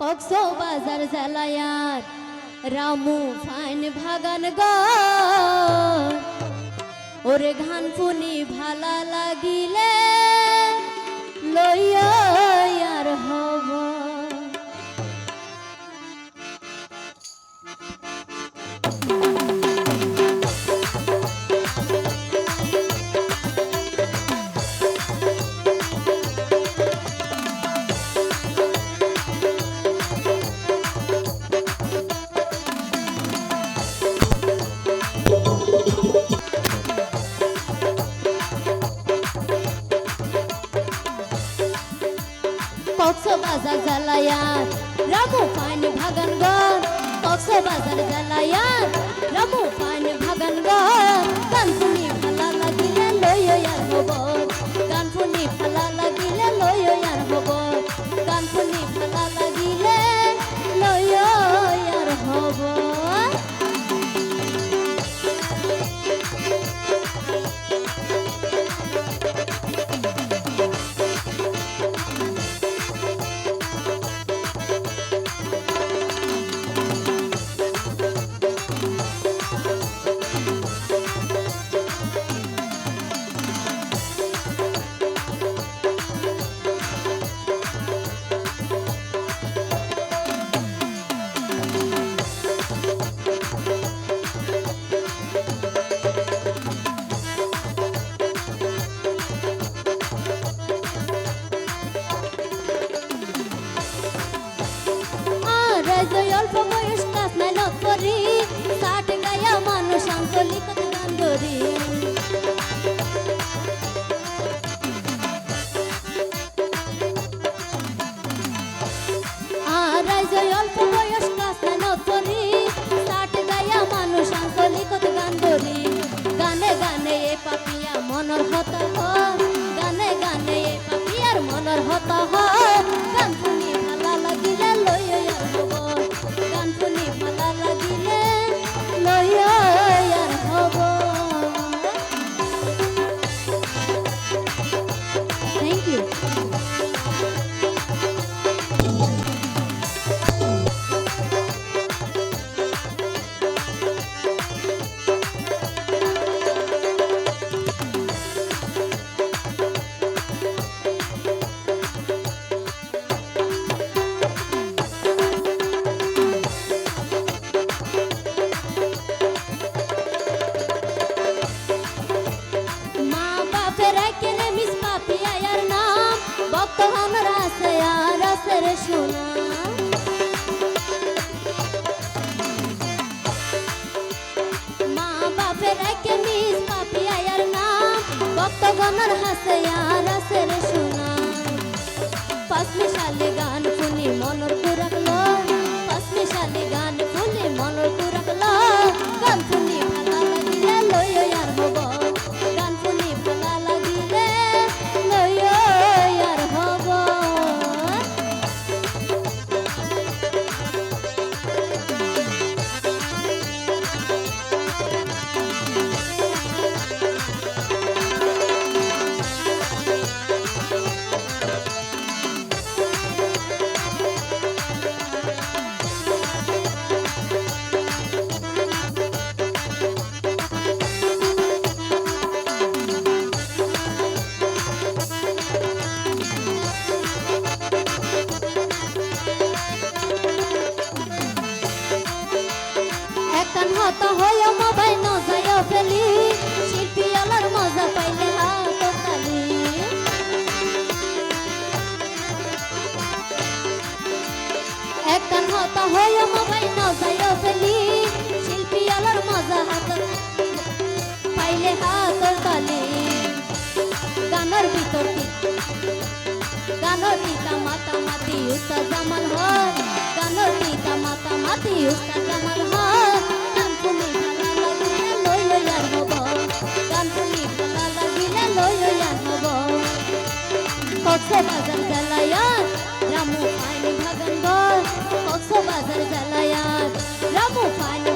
কক্সো বাজার জ্বালায়ার রামু ফাইন ভাগান গ ঘান ফুনি ভালা লাগিলে লইয়া কক্সো বাজার জ্বালায়ার রামু ফাইন ভাগান গ কক্সো বাজার জ্বালায়ার রামু ফাইন por হন রাসে আর রাসের শোনা মা বাপের কে মিস পাপি আয়ার নাম ভক্ত গণর হাসে শোনা সালে গান হত হয়ে মোবাইল ন যায় ফেলি। শিল্পী আলার মজা পাইলে হাত তালি এখন হত হয়ে মোবাইল ন ফেলি। শিল্পী আলার মজা হাত পাইলে হাত তালি গানের ভিতর গানের পিতা মাতা মাতি উস্তাদ জামাল হয়। গানের পিতা মাতা মাতি উস্তাদ কক্সবাজার জালায়ার রামু পানি ভাগন বল কক্সবাজার জালায়ার রামু পানি